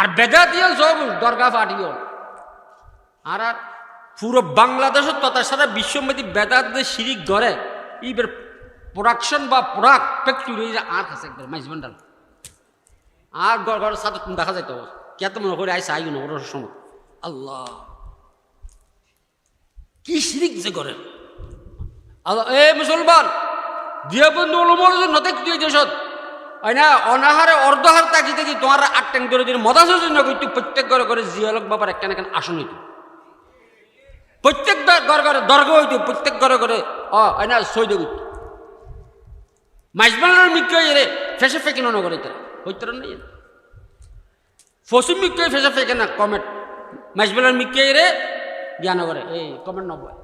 আর বেদা দিয়ে সব দরগা ফাটিও আর আর পুরো বাংলাদেশের তথা সারা বিশ্বমতি বেদাতদের শিরিক গড়ে এইবার প্রোডাকশন বা প্রোডাক্ট ফ্যাক্টরি আর কাছে একবার, মাইজ ভান্ডার আর ঘর ঘর সাথে দেখা যাইতো কে মনে করে আইসা আইন ওর সময়। আল্লাহ। কি শিরিক যে করে আল্লাহ, এ মুসলমান, দিয়ে বন্ধু অলমর নতে তুই দেশত না অনাহারে অর্ধহার তাকি থেকে তোমার আট ট্যাঙ্ক ধরে দিন। মদাসের জন্য কিন্তু প্রত্যেক ঘরে ঘরে জিয়ালক বাবার একখান একখান আসন হইতো। প্রত্যেক ঘরে ঘরে দর্গ প্রত্যেক ঘরে ঘরে, অ না সৈদ হইতো। মাইজবানের মিক্য রে, ফেসে ফেকে ন করে তারা। নাই ফেসে ফেকে না কমেন্ট মাইজবানের মিক্য রে জ্ঞান করে এই কমেন্ট নবয়।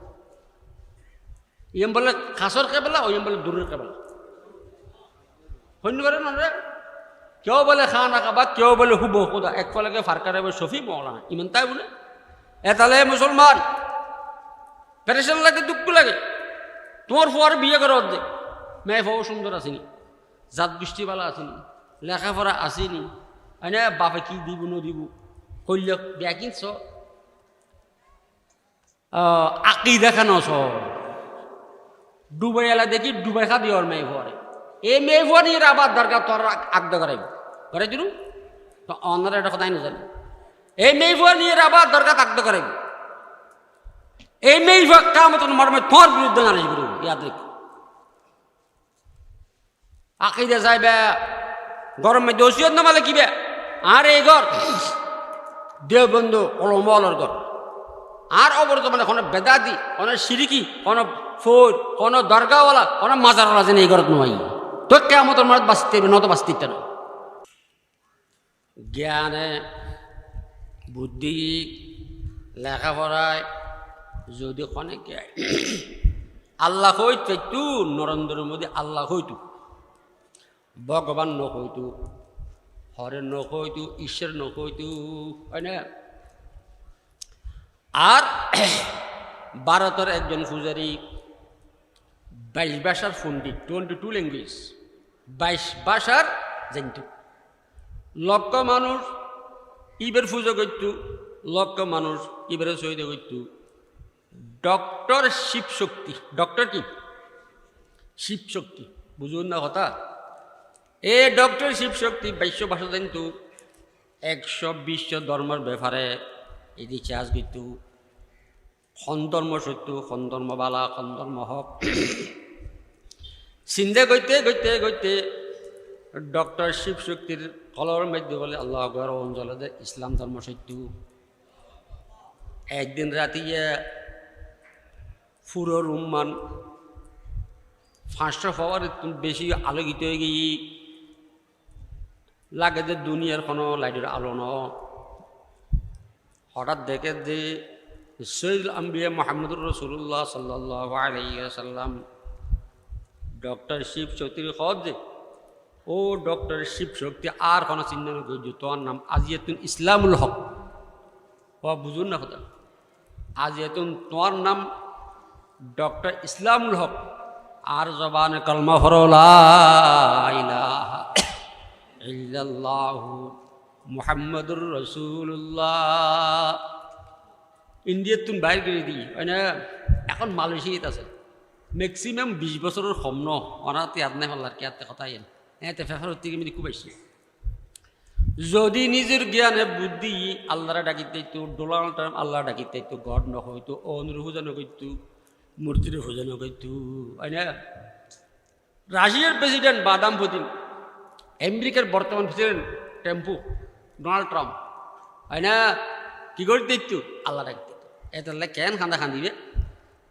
ইয়েম বলে খাসর কেবেলা ওই বলে দূরের কেবেলা। সৈন্য করে না রে? কেউ বলে খা না খাবা কেউ বলে হুব খুদা একফালে ফারকারে শফি মৌলানা ইমান তাই বলে? এতালে মুসলমান প্যারেশন লাগে দুঃখ লাগে। তোমার ফুয়ার বিয়ে করে অর্ধেক। মেয়ে ফাও সুন্দর আসেনি, জাত বৃষ্টিবালা আসেনি, লেখাপড়া আসেনি। এনে বাপে কি দিব নদিব কইল বিয়া কিনছ? আকি দেখানো ডুবাই এলা দেখি ডুবাই খা দিওর মেয়ে ফুয়ারে। এই মেয়ে নিয়ে আবার দরকার তোর আগদ করাইব। করে দিলু তো অন্যরা এটা কথাই না জানি। এই মেয়ে ফুয়া নিয়ে আবার দরকার আগদ করাইব। এই মেয়ে ফুয়া কামতন মর্মে তোর বিরুদ্ধে নালিশ করব, ইয়াদ রেখো। আকিদে যাইবে, গরম ওসিয়ত নামালে কিবে? আর এই ঘর দেববন্ধু অলমলর ঘর। আর অবর্তমানে কোনো বেদাদি কোনো সিরিকি, কোনো ফোর, কোনো দরগাওয়ালা, কোনো মাজারওয়ালা যেন এই ঘরত নয় তো কেমন মনত বাঁচতে হবে নত বাঁচতে না জ্ঞানে, বুদ্ধি, লেখাপড়ায় যদি অনেকে আল্লাহ হইতু নরেন্দ্র মোদী আল্লাহ হইতু, ভগবান নকইতু হরে নকইতু ঈশ্বর নকইতু হয় না? আর ভারতের একজন পূজারী, বাইশ ভাষার পণ্ডিত টোয়েন্টি টু ল্যাঙ্গুয়েজ। বাইশ ভাষার জানত। লক্ষ মানুষ ইবের পুজো করত, লক্ষ মানুষ ইবের সহিত করত। ডক্টর শিব শক্তি ডক্টর কি? শিব শক্তি বুঝুন না কথা। এ ডক্টর শিব শক্তি বাইশ ভাষা জানত, একশো বিশ ধর্মের ব্যাপারে এই রিচার্জ কিন্তু সন্ধর্ম সত্য সন্ধর্ম বালা সন্ধর্ম হক। চিন্তা করতে করতে করতে ডক্টর শিব শক্তির কলর মধ্যে বলে আল্লাহ আকবর অঞ্চলে ইসলাম ধর্ম সত্য। একদিন রাতিয়ে ফুরোর উম্মান ফাঁসটা হওয়ার বেশি আলোকিত হয়ে গিয়ে লাগে যে দুনিয়ার কোনো লাইটের আলো ন। হঠাৎ দেখে যে সৈদ আম্বিয়া মোহাম্মদুর রসুল্লাহ সাল্লাহ আলাইসাল্লাম ডক্টর শিব শক্তির যে, ও ডক্টর শিব শক্তি আর কোনো চিন্তা করছ তোমার নাম আজিয়াতুন ইসলামুল হক। ও বুঝুন না কথা। আজিয়াতুন তোমার নাম ডক্টর ইসলামুল হক। আর জবান কলমা হরলা ইল্লাল্লাহু মুহাম্মদুর রসুল্লাহ ইন্ডিয়ার তুমি বাইর করে দিই এখন মালয়েশিয়াত আছে। ম্যাক্সিমাম বিশ বছরের কম ন অনাতে ইয়াদ নাই হল্লার কেয়াতে কথাই এতে ফেফার হতে গিয়ে খুব বেশি যদি নিজের জ্ঞানে বুদ্ধি আল্লাহরা ডাকিতে তো ডোনাল্ড ট্রাম্প আল্লাহ ডাকিতে তো গড নহইতো অনুর পূজা নকইতো মূর্তির পূজা নকইতো হয় না রাশিয়ার প্রেসিডেন্ট বাদাম পুতিন আমেরিকার বর্তমান প্রেসিডেন্ট টেম্পু, ডোনাল্ড ট্রাম্প হয় না কি করে দেখতো আল্লাহ ডাকতে এতাল্লা কেন খান্দা খান্দিবে।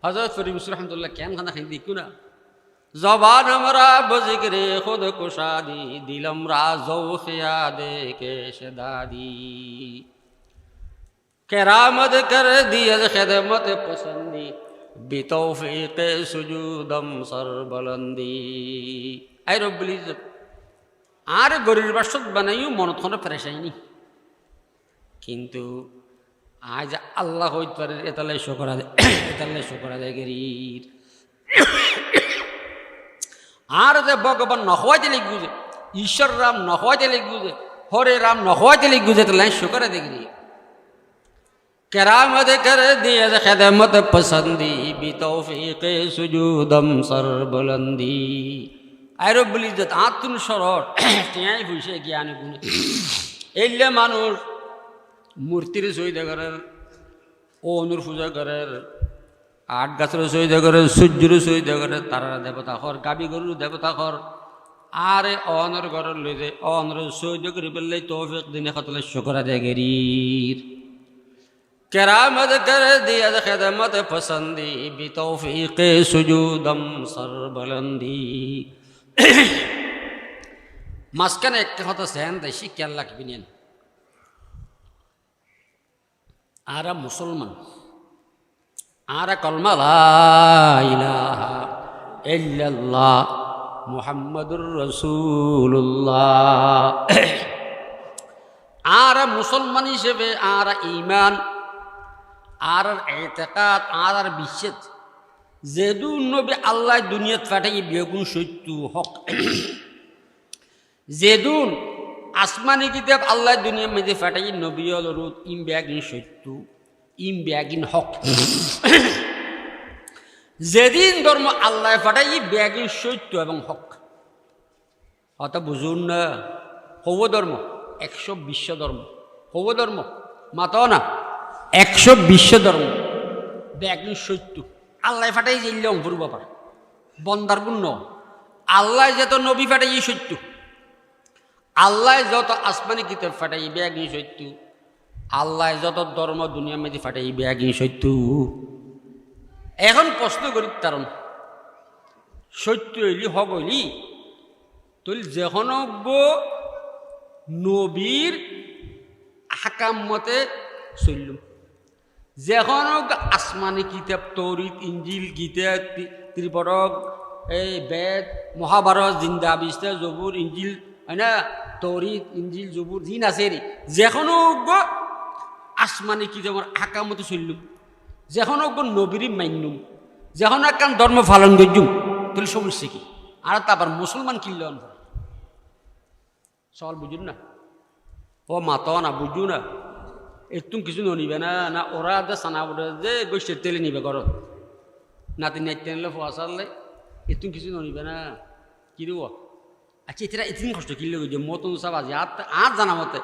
হজরত ফরিম রহমতুল্লাহ কেন খান্দা খান্দি দেখু না। জবান আমরা বজিকরে খুদ কুশাদি দিলম রাজৌ খিয়া দে কেশ দাদি কেরামত কর দিয় খেদমত পসন্দি বিতৌফিক সুজুদম সরবলন্দি। আই রব্বুল ইজ্জত, আর গরির বাসত বানাইও মনত কোনো ফেরেসাইনি কিন্তু আজ আল্লাহ হইতে পারে এতালে শো যায় এতালে শো করা যায় গেরির আর যে ভগবান নহওয়াইতে লিখবু যে, ঈশ্বর রাম নহওয়াইতে লিখবু যে, হরে রাম নহওয়াতে লিখ গুজে তো শুকরে দেখি কর দিয়ে খেদমত পসন্দি বি তৌফিক সুজুদম সর বুলন্দি আরও বলি যে আতুন সরর টিয়াই হইছে জ্ঞানী গুণে। এলে মানুষ মূর্তির সহিদা করের অনুর পূজা করের আট গাছের সহিদা করে সূর্যের সহিদা করে তারা দেবতা হর গাবি গরুর দেবতা হর আরে অনর ঘরের লই যে অনর সহিদা করে পেলে তৌফিক দিনে খতলে শুকরা দে গেরির কেরামত কর দিয়া খেদমত পসন্দি বি তৌফিক সুজুদম সর বলন্দি মাঝখানে একটা কথা সেন দেয় শিক্ষার লাগবি নেন। আরা মুসলমান আরা কলমা মুহাম্মাদুর রসুল্লাহ আর মুসলমান হিসেবে আর ইমান আর এতেকাত আর আর বিশ্বাস যেদু নবী আল্লাহ দুনিয়াত পাঠাই বেগুন সত্য হক যেদুন আসমানি কিতাব আল্লাহ দুনিয়ার মধ্যে ফাটাই নবী রুদ ইম ব্যাগিন সত্য, ইম ব্যাগিন হক। যেদিন ধর্ম আল্লাহ ফাটাই ব্যাগিন সত্য এবং হক। অত বুঝুন না, হব ধর্ম, একশো বিশ্ব ধর্ম। হব ধর্ম মাত না, একশো বিশ্ব ধর্ম, ব্যাগিন সত্য। আল্লাহ ফাটাই জিল্লে অঙ্কুর ব্যাপার বন্দার গুণ আল্লাহ যত নবী ফাটাই সত্য। আল্লাহ যত আসমানি কিতাব ফাটাই ব্যাগি সত্য। আল্লাহ যত ধর্ম দুনিয়ার মধ্যে ফাটাই ব্যাগি সত্য। এখন প্রশ্ন করি কারণ, সত্য হইলি হব হইলি, তুই যেখন নবীর হাকাম মতে চললুম যেখন আসমানি কিতাব, তৌরিত, ইঞ্জিল গীতা ত্রিপরক এই বেদ, মহাভারত, জিন্দা বিস্তা জবুর, ইঞ্জিল, হয় না? তৌরিত ইঞ্জিল জবুর দিন আছে রে যেখন আসমানি কিতাবের হাকামতে চললুম। যেখন নবীরই মান্যুম যখন একখান ধর্ম পালন করছুম তাহলে সমস্যা কি? আর তারপর মুসলমান কিনলে সল বুঝুন না? ও মাত না বুঝু না? একটু কিছু ননিবে না না ওরা দে সানা বলে যে গৈষ্ঠের তেলে নিবে ঘরত নাতি নাইতে আনলে ফোয়া চাললে একটু কিছু ননিবে না। কি দেব? আচ্ছা এটা এতদিন কষ্ট কিনলে গিয়ে মতন সব আজি আর আর জানা মতে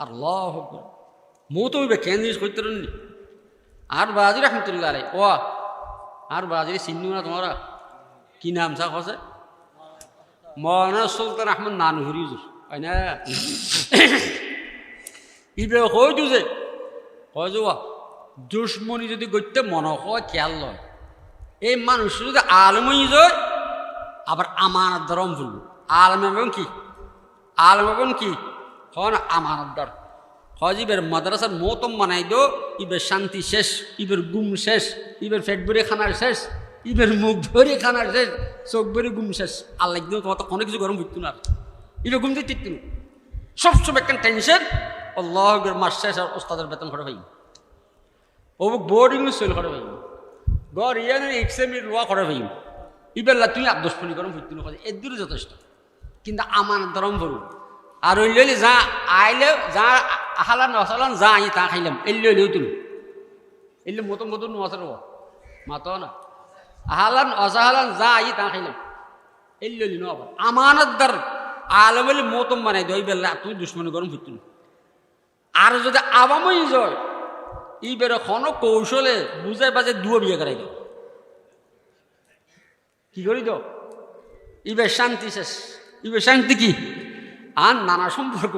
আর ল হোক মতো হইবে কেন জিনিস করতে নি? আর বাজি রহমতুল্লাহ আলাই ও আর বাজি চিনি না তোমরা? কি নাম চা খসে মহানা সুলতান আহমদ নানুহুরি হয় না? ইবে কইতো যে কয় যে দুশ্মনী যদি গত্যে মন হয়, খেয়াল লয়। এই মানুষ যদি আলমই যায়, আবার আমানত ধরম ভুলব আলম এবং কি? আলম এবং কি? হন আমানত ধর হজিবের মাদ্রাসার মতম বানাই দো ইবের শান্তি শেষ, ইবের গুম শেষ, ইবের ফেট ভরে খানার শেষ, ইবের মুখ ধরে খানার শেষ, চোখ ভরে গুম শেষ। আল্লাহ একদম তোমার অনেক কিছু গরম বুঝতো না। ইবে ঘুম দিয়ে টিকতিন সবসময় একটা টেনশন আল্লাহর মাস শেষ আর ওস্তাদের বেতন করে ভাই ও বোর্ডিং সেল করে ভাই গড় ইয়ান এক্সামির লোয়া করে ভাই ইবেল্লা তুই আদর্শ গরম বুঝতো না এর দূরে যথেষ্ট। কিন্তু আমার ধরম ভরু আর ওই লইলে যা, আইলে যা আহালান নসালান যা আই তা খাইলাম। এলি লইলেও তুলো এলি মতন মতন নসার মাত না। আহালান অসাহালান যা আই তা খাইলাম। এলি লইলি আমানত দার আলমলি মতম বানাই দই বেলা তুই দুশ্মনী গরম ফুটত আর যদি আবামই জয় ই বেরো খন কৌশলে বুঝাই বাজে দুয়ো বিয়ে করাই দাও কি করি তো ইবে শান্তি শেষ। ইবে শান্তি কি আর নানা সম্পর্ক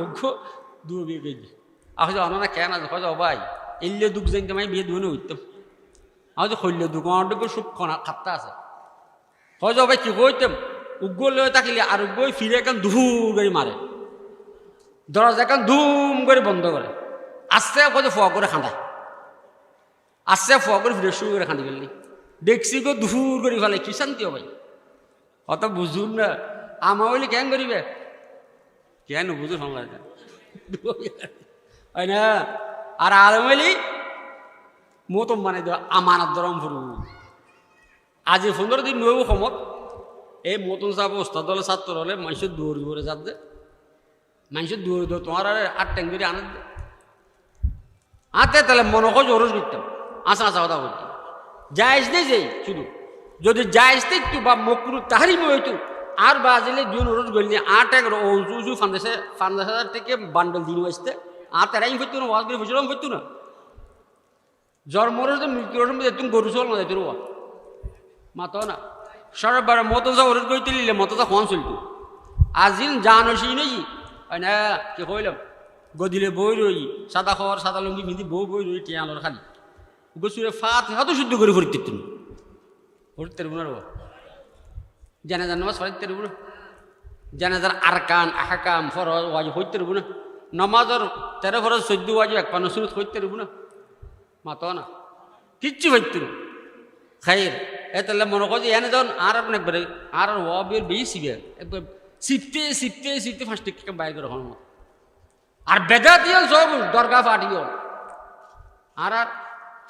বিয়ে করি আহ অনানা কেন আছে হয়তো ভাই এলে দুঃখ জানতে মাই বিয়ে দুয়ে হইতাম। আজ শৈল্য দুঃখ আমার সুখ খাত্তা আছে। হয়তো ভাই কি কইতাম? উগ্র লয়ে থাকিলে আর উগ্রই ফিরে এখন ধুর করে মারে। দরজা এখন ধুম করে বন্ধ করে। আস্তে কত ফোয়া করে খাঁদায় আস্তে ফোয়া করে ফিরে শুরু করে খাঁদি ফেললি। দেখছি গো ধুর করে ফেলে। কি শান্তি হবে অত বুঝুন না। আমা বলি কেন করিবে? কেন বুঝু সংলাদ হয় না? আর আলমলি মতম মানে আমানত দরম ফুরু। আজি পনেরো দিন নৌ সমত এই মতন চাপ ওস্তাদ হলে ছাত্র হলে মানুষের দৌড় দৌড়ে যাত যে মানুষের দূর দূর তোমার আর আট ট্যাং ধরে আনন্দ আতে তাহলে মনে হয় জরুর করতাম। আসা আসা কথা বলতাম জায়জ নেই যেই, শুধু। যদি জায়জ দেখতু বা মকরু তাহারই হইতো। আর বাজিলে জুন রোজ গলি আট এক উঁচু উঁচু ফান্দেশে ফান্দেশ থেকে বান্ডল দিন আসতে। আর তারাই হইতো না, ওয়াজ করে ফুসলাম হইতো না। জন্মর মৃত্যুর তুমি গরু চল না যাইতো রে মাতো না। সরবার মতো যা ওরত গই তুলিলে মতো যা ফোন চলতো। আজিল জানো সেই নই। না, কি কইলাম? গদিলে বই রই, সাদা খবর, সাদা লুঙ্গি মিদি বউ বই রই টিয়ানোর খালি। গোসুরে ফাত হাতো শুদ্ধ করে ফুরিতে তুমি ফুরিতে রুব না জানা জান নামাজ পড়াইতে রুব না জানাজার আরকান, আহাকাম ফরজ, ওয়াজিব হইতে রুব না নমাজর তেরো ফরজ, চোদ্দ ওয়াজিব এক পানো সুরত হইতে রুব না মাতো না। কিচ্ছু হইতে না খাইর এতালে মনে করছে এনে যখন আর আপনি একবারে, আর ওয়াবের বেশি সিবে একবার সিপতে সিপতে সিপতে ফার্স্টে কেমন বাইর করে হল আর বেদা দিয়ে সব দরগা ফাটিও আর আর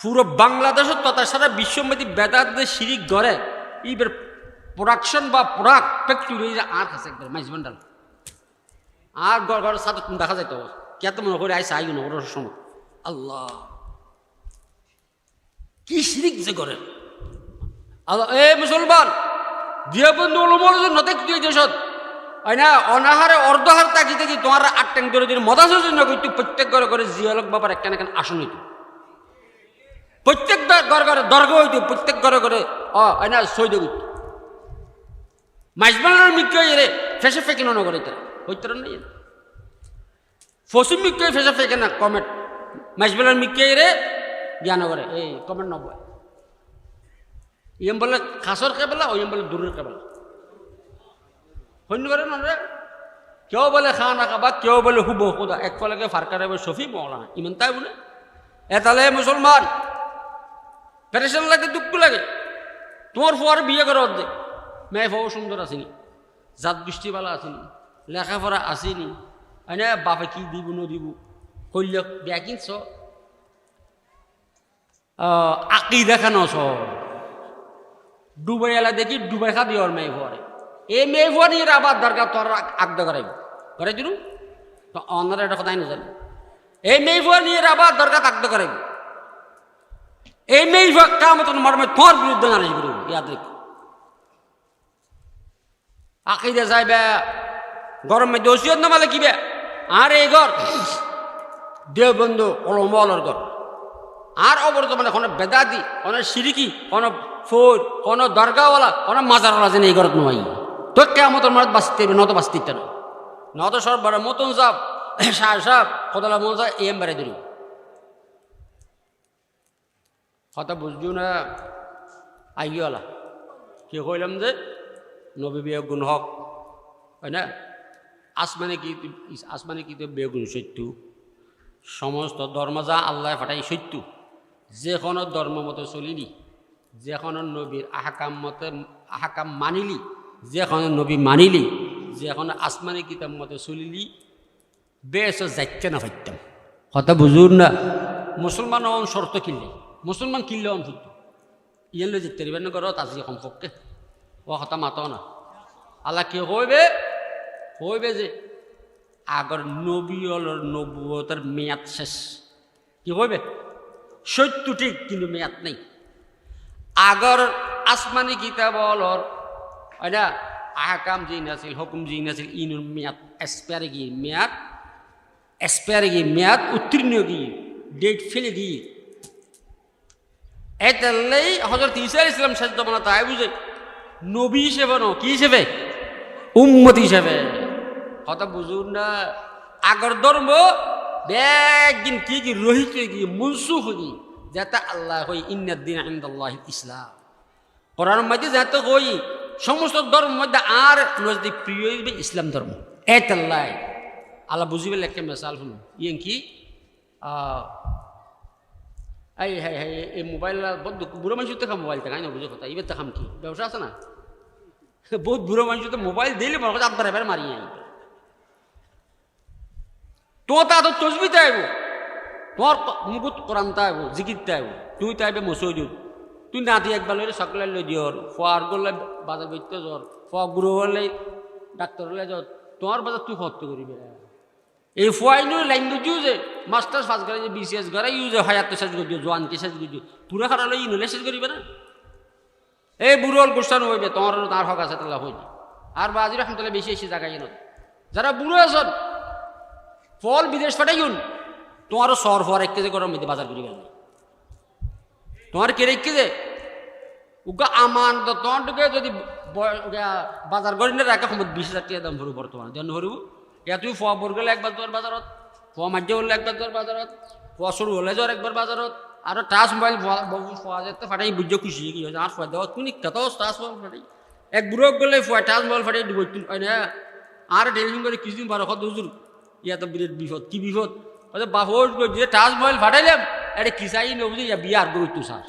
পুরো বাংলাদেশের তথা সারা বিশ্বব্যাপী বেদাতদের শিরিক গড়ে, এইবার প্রোডাকশন বা প্রোডাক্ট ফ্যাক্টরি আর আছে একবার মাইজ বান্ডাল আর ঘর ঘর সাথে দেখা যাইতো কে তো মনে করে আইসা আই না ওর সময় আল্লাহ। কি শিরিক যে করে আল্লাহ, এ মুসলমান দিয়ে বন্ধু অলমল নদেক তুই দেশত না অনাহারে অর্ধহার তাকি থাকি তোমার আট ট্যাং ধরে দিন মদাসের জন্য কিন্তু প্রত্যেক ঘরে ঘরে জিয়ালক বাবার একখান একখান আসন হইতো। প্রত্যেক ঘর ঘরে দর্গ হইতো প্রত্যেক ঘরে ঘরে অ না সৈদ হইতো তারা, হইতে নাই ফসিম মিক্য ফেসে ফেকে না কমেন্ট মাইজবানের মিক্য রে জ্ঞান করে এই কমেন্ট নবয় ইয়েম বলে খাসর কেবেলা ওইম বলে দূরের কেবেলা। হইন করে না রে। কেউ বলে খানা খাবা কেউ বলে হুব খুদা, এক ফলেকে ফারকারে শফি মৌলানা ইমান তাই বলে। এতালে মুসলমান প্যারেশান লাগে, দুঃখ লাগে। তোমার ফুয়ার বিয়ে করে অর্ধেক। মেয়ে ফাও সুন্দর আসেনি জাত বৃষ্টিবালা আসেনি লেখাপড়া আসেনি হয় না বাপে কি দিব ন দিব কইল বেয়া কিনছ আকি দেখানো সব ডুবাই এলা দেখি ডুবাই খা দিওর মেয়ে ফুয়ারে এই মেয়ে ফুয়া নিয়ে আবার দরকার তোর আগদ করাইব করাই দিলু তো অন্যরা এটা কথাই নাজানে। এই মেয়ে ফুয়া নিয়ে আবার দরকার আগদ করাইব এই মেয়ে ফুয়া কামত মর্মে তোর বিরুদ্ধে নালিশ করিব ইয়াদ আকিদে যাইবে, গরম মধ্যে ওসিয়ত নামালে কিবে আর এই ঘর দেব বন্ধু অলমলর ঘর। আর অবর্তমানে কোনো বেদাদি কোনো সিরিকি, কোনো ফোর কোনো দরগাওয়ালা, কোনো মাজারওয়ালা যেন এই ঘরত নয় তো কেমন মত বাঁচতে হবে নত বাঁচতে না নত সব বড় মতন সব সাহ সব কতলা মজা এম বেড়ে দিল কথা বুঝছ না আইওয়ালা কি কইলাম যে? নবী বেগুন হক, হয় না? আসমানে কি আসমানে কি বেগুন সত্য? সমস্ত ধর্ম যা আল্লাহ ফাটাই সত্য। যে কোনো ধর্ম মতো চলিনি যে কোনো নবীর আহাকাম মতে, আহাকাম মানিলি যে কোনো নবী মানিলি যে কোনো আসমানি কিতাব মতো চলিলি, বেশ যাইতে না ফাইতাম কথা বুঝুন না? মুসলমান অন শর্ত কিনলে মুসলমান কিনলে অন ফুট ইয়ান লৈ যেতে না ঘৰত আজি সম্পৰ্কে ও কথা মাত না। আল্লাহ কি কইবে? কইবে যে আগর নবীর নবুয়তার মেয়াদ শেষ। কি কইবে? সত্য ঠিক কিন্তু মেয়াদ নেই। আগর আসমানি কিতাবলর হয় না আহকাম যি নাছিল, হুকুম যি নাছিল ইনুর মেয়াদ এক্সপায়ারে গিয়ে মেয়াদ? এক্সপায়ারে গিয়ে মেয়াদ? উত্তীর্ণ গিয়ে ডেট ফেলে গিয়ে এতাল্লেই হজরত ইসা ইসলাম শেষ জমানা তাই বুঝে নবী হিসেবে ন কি হিসেবে? উম্মত হিসেবে। কথা বুঝুন না, আগর ধর্ম একদিন কি কি রহিত কি মনসুখ হই যাতে আল্লাহ হই ইন্নাদ্দিন আহমদুল্লাহ ইসলাম। কোরআন মধ্যে যাতে হই সমস্ত ধর্ম মধ্যে আর নজদিক প্রিয় ইসলাম ধর্ম। এত আল্লাহ। আল্লাহ বুঝিবে একটা মেসাল শুনো ইয়ে কি? এই হ্যাঁ হ্যাঁ এই মোবাইল বহুত বুড়ো মানুষ তো মোবাইল দেখাই না বুঝে কথা? এবার তো খাম কি? ব্যবসা আছে না? বহুত বুড়ো মানুষ তো মোবাইল দিলে মনে করছে আপনার এবার মারিয়ে আইব তোমার তা তো তসবিতে আইব। তোমার মুকুত কোরআনতে আইব জিকিরতে আইব। তুই তাইবে মসজিদ তুই নাতি একবার লইলে সকালে লই দিওর ফোয়ার করলে বাজার বেচতে জ্বর ফোয়া গুরু হলে ডাক্তার হলে জ্বর তোমার বাজার তুই খরচ করিবে এই লাইন দিও যে, মাস্টার্স পাস করে যে বিসিএস করে, ইউ যে হায়াত শেষ করি জোয়ানকে শেষ করি পুরা খারাপ ই নলে শেষ করিবে না। এই বুড়োল গোষ্ঠান হইবে, তোমার তার হক আছে, তাহলে হইবে আর বাজি তাহলে বেশি এসে জায়গায় ন। যারা বুড়ো আছেন, ফল বিদেশ পাঠাইন তোমারও সর ফর এক কেজি গরম বাজার করি গেল তোমার কে রেখে যে উগা আমান তো তোমারটুকে যদি বাজার করি না রাখা সময় বিশ হাজার টাকা দাম ভরু বর্তমানে। জন ভরু ইয়া তুই ফোয়া বর গেলে একবার তোর বাজারত ফোয়া মাঝে হলে একবার তোর বাজারত ফোয়া সরু হলে যাওয়ার একবার বাজারত আর টাচ মোবাইল ফোয়া যেতে ফাটাই বুঝে খুশি কি হয়েছে আর ফোয়া দেওয়া তুমি কত টাচ মোবাইল ফাটাই? এক বুড়ো গেলে ফোয়া টাচ মোবাইল ফাটাই তুই হয় না? আর টেলিফোন করে কিছুদিন বারো কত হুজুর ইয়া তো বিরাট বিপদ, কি বিপদ? ওই বাপর যে টাচ মোবাইল ফাটাইলাম এটা কিসাই নবুঝে ইয়া বিয়ার গই স্যার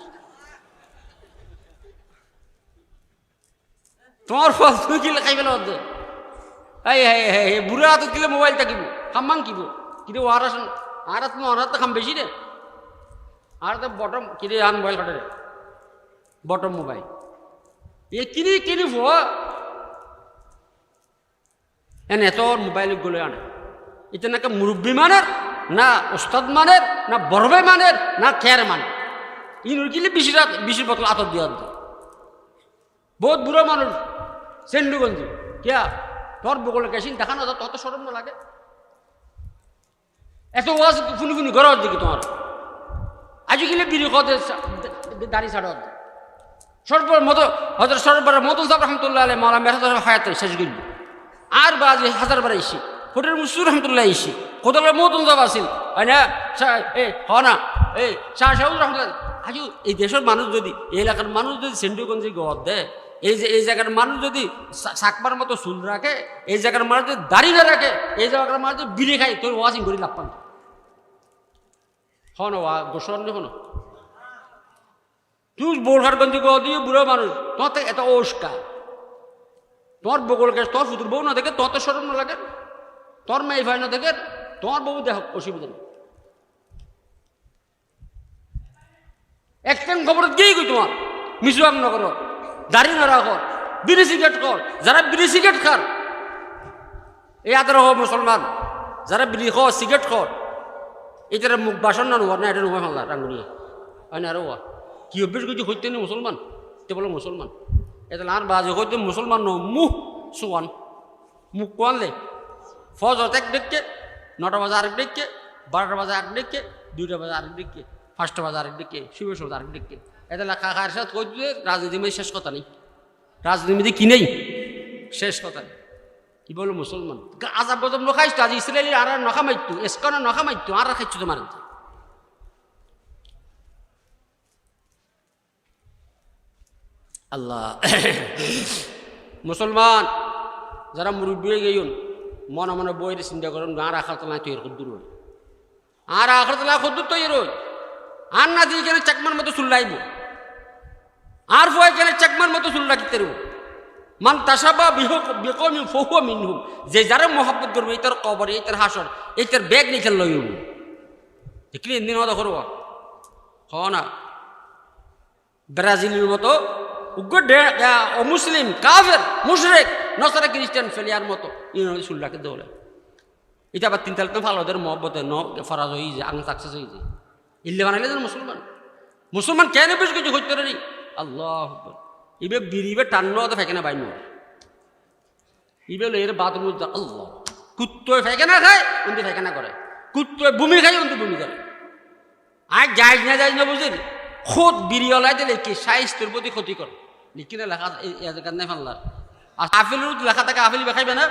তোমার ফল তুই কিলে খাই পেলে এই হে হে হে বুড়ো হাতত কিলে মোবাইল থাকিব খাম্মান কিব কিন্তু আর আর তুমি অনার তো খাম বেশি রে। আর তো বটম কিনে আন মোবাইল কাটে রে। বটম মোবাইল এ কিনি কিনি ফো এনে এত মোবাইলগুলো আনে। এটা নাকি মুরব্বী মানের, না ওস্তাদ মানের, না বরবে মানের, না খেয়ার মানের? ইনুর কিলে বেশি রাত বেশি বোতল আতর দিয়ে বহুত বুড়ো মানুষ, সেন্ডুগঞ্জি। কিয়া? তোর বগল গেছিন দেখা না তত সরম লাগে। এত ওয়াজ ফুনি ফুনি ঘর দিকে তোমার আজ বিড়ি কদে দাড়ি ছাড় সর্বর মতো হজরত সর্বর মতুল সাহেব রহমতুল্লাহ আলাই মালা মেহাদ হায়াত শেষ গিল আর বাজে হাজার বার ইসি হোটেল মুসুর রহমতুল্লাহ ইসি কোথাও মতুল সাহেব আসিল না? এ হ না? এই শাহ সাহুল রহমতুল্লাহ আজু এই দেশের মানুষ যদি এই এলাকার মানুষ যদি সেন্ডুগঞ্জে গদ দেয় এই যে, এই জায়গার মানুষ যদি সাকবার মতো চুল রাখে, এই জায়গার মানুষ যদি দাড়ি না রাখে, এই জায়গার মানুষ যদি বিড়ি খায়, তোর ওয়াশিং করি লাভ পান। হন গোসন হন। তুই বোরহারগঞ্জ দিয়ে বুড়ো মানুষ তোমার থেকে এত ওস্কা। তোমার বগল গেছ তোর ফুতুর বউ না দেখে তোর তো সরম না লাগে। তোর মেয়ে ভাই না দেখে তোমার বউ দেখ অসুবিধা নেই। একটান খবর দিয়েই কই তোমার মিসুয়াং নগর। দাড়ি না রাখো বিড়ি সিগারেট কর যারা বিড়ি সিগারেট খার এই আদর হো মুসলমান, যারা বিড়ি খ সিগারেট খর এটার মুখ বাসন না নোয়ার না এটা নোয়া ফেলা রাঙ্গুনিয়ে হয় না আরও কি অভ্যেস করছি হইতে নি মুসলমান? তে বলে মুসলমান। এটা আর বাজে হইতে মুসলমান ন মুহ সুয়ান। মুখ কোয়ানলে ফজর এক ডেককে, নটা বাজে আরেক ডেককে, বারোটা বাজে আরেক ডেককে, দুইটা বাজে আরেক ডেককে, পাঁচটা বাজে আরেক ডেককে শিব সব আরেক ডেককে। এটা লেখা খার সাথে কই দিয়ে রাজনীতি শেষ কথা নেই। রাজনীতি কি নেই? শেষ কথা নেই। কি বলো মুসলমান? আজাব গজব নখাইছ আজ ইসরায়েলি আর আর নখা মাইতো এসকনে নখা মাইতো আর খাইছো তোমার আল্লাহ। মুসলমান, যারা মুরব্বী গেইন মনে মনে বইয়ের চিন্তা করেন, আর আখার তলায় তৈরি খুদ্দুর হই আর আখার তলায় খুদ্দুর তৈরি হই আর না দিয়ে কেন চাকমার মতো চুল্লাইব। আর ফয় কেন চাকমার মতো চুল্লা কিতে রব মান তাসাবা বিহ বিকমি ফহু মিনহুম যে যারা মহব্বত করবে এইটার কবর এইটার হাসর এইটার ব্যাগ নিখেল লই দেখলি এদিন হওয়া করব হ না। ব্রাজিলের মতো উগ্র অমুসলিম, কাফের, মুশরেক, নসারা খ্রিস্টান ফেলিয়ার মতো ইউনানি সুল্লাকে দৌড়ে। এটা আবার তিন তালতে ভালো, ওদের মহব্বতে ন ফরাজ হয়ে যায় আং সাকসেস হয়ে যায়। ইল্লে বানাইলে যেন মুসলমান। মুসলমান কেন বেশ কিছু হইতে রে আল্লাহ। ইবে বিরিবে টান্ন তো ফেকেনা বাইন ইবে এর বাথরুম আল্লাহ। কুত্তয় ফেকেনা খায়, উন্দি ফেকেনা করে। কুত্তয় বমি খায়, উন্দি বমি করে। আর যাই না যাই না বুঝলি খোদ বিরিয়লাই দিলে কি স্বাস্থ্যের প্রতি ক্ষতিকর লিখি না লেখা এজাকার নাই ফাল্লার আর আপেলের লেখা থাকে আপেল খাইবে না।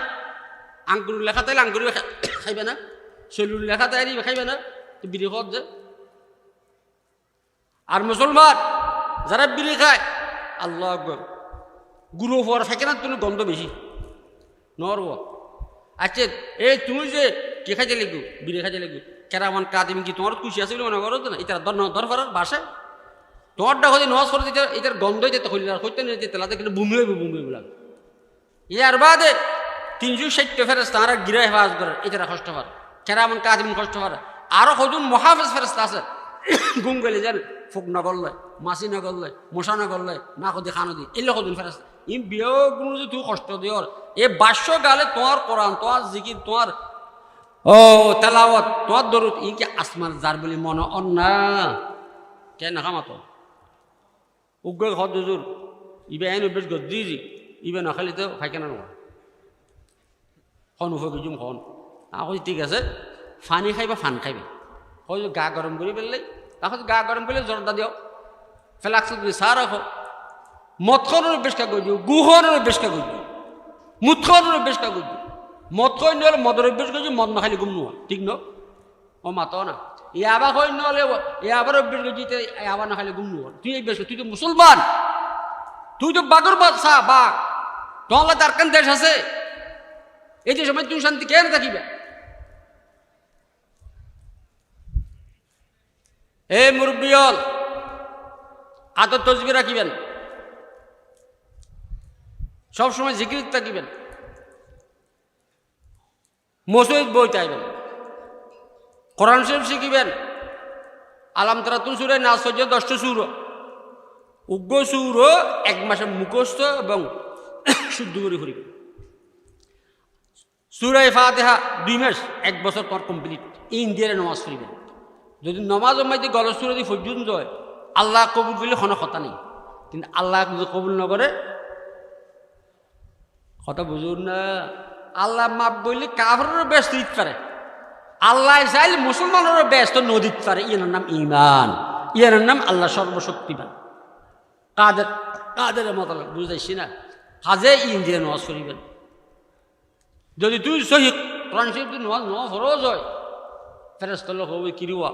আঙ্গুর লেখা তাইলে আঙ্গুর খাইবে না। শৈলুর লেখা তাইলে খাইবে না। তো বিড়ি খত যে। আর মুসলমান যারা বিড়ি খায়, আল্লাহ আকবর। গুরু হওয়ার থাকে না, তুমি গন্ধ বেশি। নরব আচ্ছা এই তুমি যে কে খাইতে লিখব বিড়ি খাইতে লিখব কেরামান, কাদিম কি তোমার খুশি আছে বলে মনে করো তো না? এটা দর দর করার বাসায়। তোমারটা হয়তো নজ করে দিতে এটার গন্ধই যেতে হইলে আর হইতে নিতে তেলাতে কিন্তু বুমি হইব বুমি হইব লাগে। ইয়ার বাদে তিনশো ষাটটা ফেরস্তা আর গিরা হেফাজ করে এটা কষ্ট পার কেরামান, কাদিম কষ্ট পার আরও কজন মহাফেজ ফেরস্তা আছে। গুম গেলে যার ফুক না করলে, মাছি না করলে, মশা না করলে, না কদি খানো দি এলে কজন ফেরস্তা ই বিয়েও কোনো যে তুই কষ্ট দিওর এ বাস্য গালে তোমার কোরআন তোমার জিকির তোমার ও, তেলাওয়াত তোমার দরুদ, ই কি আসমান যার বলি মনে অন্না কে না খামাতো উগ্র হদ হুজুর ইবে আইন বেশ গদ্দি ইবে না খালি তো খাইকে না নোয়া উফে গুজুম খন। আকৌ ঠিক আছে, ফানি খাইবা, ফান খাইবে। কই গা গরম করে ফেললে তাহলে গা গরম করলে জর্দা দিও। ফেলাক্স সার রাখো মদ খাওয়ানোর বেশ কা করছ গু খাওয়ানোর বেশ কা করছ মুদ খাওয়ানোর বেশ কা করছ মদ খাই নহলে মদর অভ্যেস করছি মদ না গুম নোয়া ঠিক ন ও মাতো না। এ আবার খাই নহলে এ আবার অভ্যেস করছি এ আবার না খাইলে গুম নোয়া তুই এই বেশ তুই তো মুসলমান। তুই তো বাগর বাদশা বাঘ। তোমার দেশ আছে? এই যে সময় তুই শান্তি কেন থাকিবে? এ মুরব্বিয়ল আদর তসবি রাখিবেন। সবসময় জিকির থাকিবেন। মসজিদ বই চাইবেন কোরআন শরীফ শিখিবেন। আলাম তারা তুল সুরে না সহ্য দশটা সুর। উগ্র সুর এক মাসে মুখস্থ এবং শুদ্ধ করে ফুরিবেন সুরাই ফাতেহা দুই মাস, এক বছর পর কমপ্লিট ইন্ডিয়ারে নমাজ ফুরিবেন যদি নমাজ মাইতে গল সুরে দিয়ে পর্যন্ত হয় আল্লাহ কবুল করলে কোনো কথা নেই। কিন্তু আল্লাহ যদি কবুল নকরে কথা বুঝুন না? আল্লাহ মাপ বললে কাফরেরও ব্যস্ত দিতে পারে আল্লাহ চাইলে মুসলমানেরও ব্যস্ত নদীত পারে ইয়ার নাম ইমান ইয়ার নাম আল্লাহ সর্বশক্তিমান কাদের কাদের মত বুঝাইছি না? কাজে ইন্ডিয়া নওয়াজ করিবেন যদি তুই সহি কোরআন শরীফ তুই নওয়াজ ন ফরজ হয় ফেরেস্তল হবে কিরিওয়া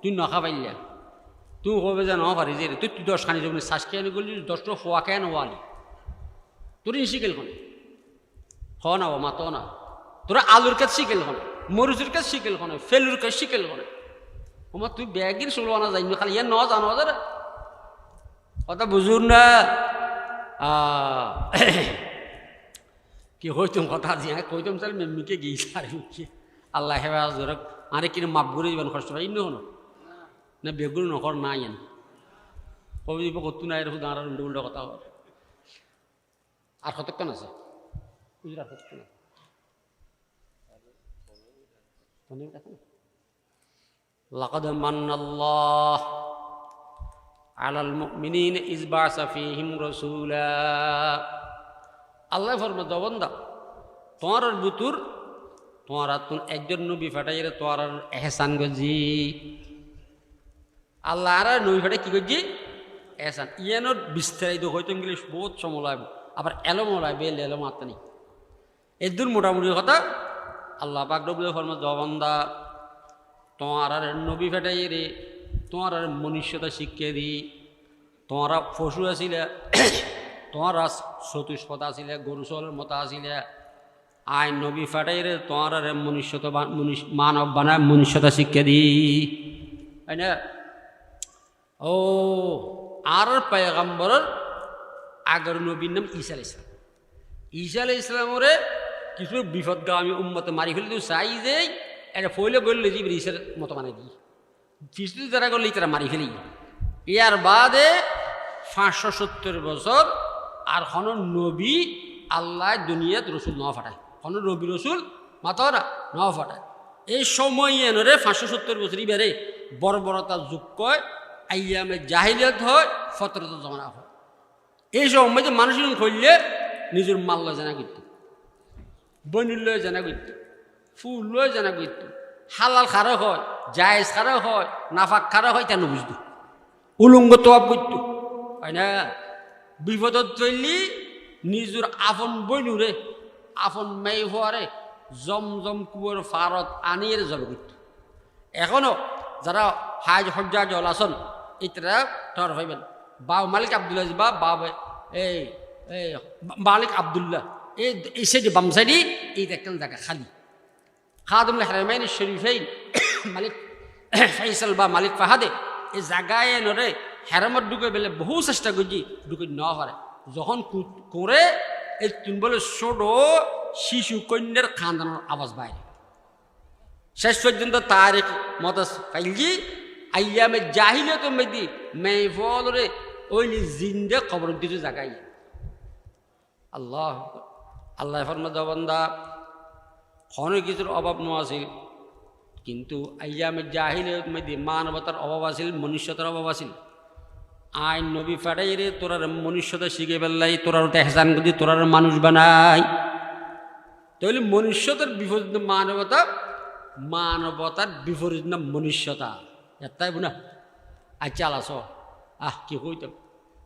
তুই নখা পাইলিয়া তুই হবে যে ন পারি যে তুই তুই দশ খানি যাবি শ্বাস খেয়ে আনি গলি দশটা খোয়া খেয়ে নোয়ালি তোর শিকেল খনে হ না ও মাতো না। তোরা আলুর কাজ শিকেল খনে মরিচুর কাজ শিকেল খনে ফেলুর কাজ শিকেল খনে ওমা তুই ব্যাগির চলো আনা যাই খালি ইয়ার ন জানো যারা কথা বুঝুন না কি হইতুম কথা দিয়ে কইতাম তাহলে মেম্মিকে গিয়েছে আর আল্লাহ হেবা ধরক আরে কিনে মাপ করে দিবেন কষ্ট পাই ইন্ন হনো না বেগুন নকর না ইয়েন কবি দিব কত নাই এরকম দাঁড়ার উল্টো উল্টো কথা হয় আর কতক্ষণ আছে বুঝলি আর কতক্ষণ আছে? পনেরো মিনিট আছে না? لقد من الله على المؤمنين إذ بعث فيهم رسولا আল্লাহ ফরমা দবন্দা তোমার বুতুর তোমার তুন একজন নবী ফাটাই তোমার এহসান গজি আল্লাহ আর নবী ফাটাই কি গজি এহসান। ইয়ানোর বিস্তারিত হয়তো ইংলিশ বহুত সময় লাগবে। আবার এলো লাগবে এলো মাত্রা নেই। এদুর মোটামুটি কথা আল্লাহ পাক রবুল ফরমা দবন্দা তোমার আর নবী ফেটাই রে তোমার আর মনুষ্যতা শিখিয়ে দি, তোমারা পশু আছিলে তোমারা চতুষ্পদ আছিলে গরু চলের মতো আছিলে আই নবী ফাটাই রে তোমার আর মনুষ্যতা মানব বানায় মনুষ্যতা শিখিয়ে দি। না? ও, আর পেগম্বরের আগের নবীর নাম ঈসা আল ইসলাম ঈসা আল ইসলামরে কিছু বিপদগামী উম্মতে মারি ফেলে তুই চাই যে এটা ফইলে বললে যে ঈশার মতো মানে দিই ফিস্তুতি যারা করলে তারা মারি ফেলি। ইয়ার বাদে পাঁচশো সত্তর বছর আর হন নবী আল্লাহ দুনিয়াত রসুল ন ফাটায় হন নবী রসুল মাতো না ন ফাটায় এই সময় এনরে পাঁচশো সত্তর বছর ইবারে বর্বরতা যুগ কয় আইয়ামে জাহিলিয়াত হয়, ফতরত জমানা হয়। এই সময় যে মানুষ করলে নিজের মাল্য জানা করতো বনির লয়ে জানা করতো, ফুল লয়ে জানা করতো। হালাল খারো হয়, জায়েজ খারো হয়, নাফাক খারো হয় তেন বুঝতো। উলঙ্গ তোয়াব করতো। হয় না? বিপদত চললি নিজের আপন বইনুরে আপন মেয়ে হওয়ারে জম জম কুয়োর ফারত আনিয়ে জব করতো। এখনও যারা হাজ হজ্জা জল আসন এটা টর হইবেন। বা মালিক আবদুল্লাহ বা বাবা এই এই মালিক আবদুল্লাহ। এই এই সাইডে বাম এই দেখেন জায়গা খালি। খাদুল হারামাইন শরীফাইন মালিক ফাইসাল বা মালিক ফাহাদে এই জায়গায় নরে হেরামত ঢুকে বেলে বহু চেষ্টা করছি ঢুকে ন পারে। যখন করে এই তুমি বলে ছোট শিশু কন্যার খান্দানোর আওয়াজ বাইরে। শেষ পর্যন্ত তারিখ মত ফাইলজি আইয়ামে তো মেদি মেফলরে ওইলি জিন্দে খবর দিতে জাগাই আল্লাহ আল্লাহ ফরমা দবন্দা হন কিছুর অভাব ন আছিল, কিন্তু আইয়ামে জাহিলের মধ্যে মানবতার অভাব আছিল, মনুষ্যতার অভাব আছিল। আইন নবী ফাটাই রে তোরার মনুষ্যতা শিখে পেলাই তোরার ওটা হেসান করি তোরার মানুষ বানাই। তাহলে মনুষ্যতার বিপরীত মানবতা, মানবতার বিপরীত না মনুষ্যতা? এটাই বুনা আচ্ছা আলাস আহ কি কইতাম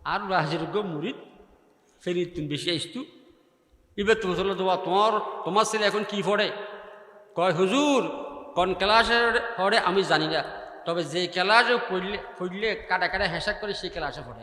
আর রাহাজের গো মুড়িত ফেরি তুমি বেশি আইসতু এবার তুমি চলে তোমার তোমার তোমার ছেলে এখন কি পড়ে কয় হুজুর কোন ক্লাসে পড়ে আমি জানি না তবে যে ক্লাসে পড়লে পড়লে কাটা কাটা হেসাক করে সেই ক্লাসে পড়ে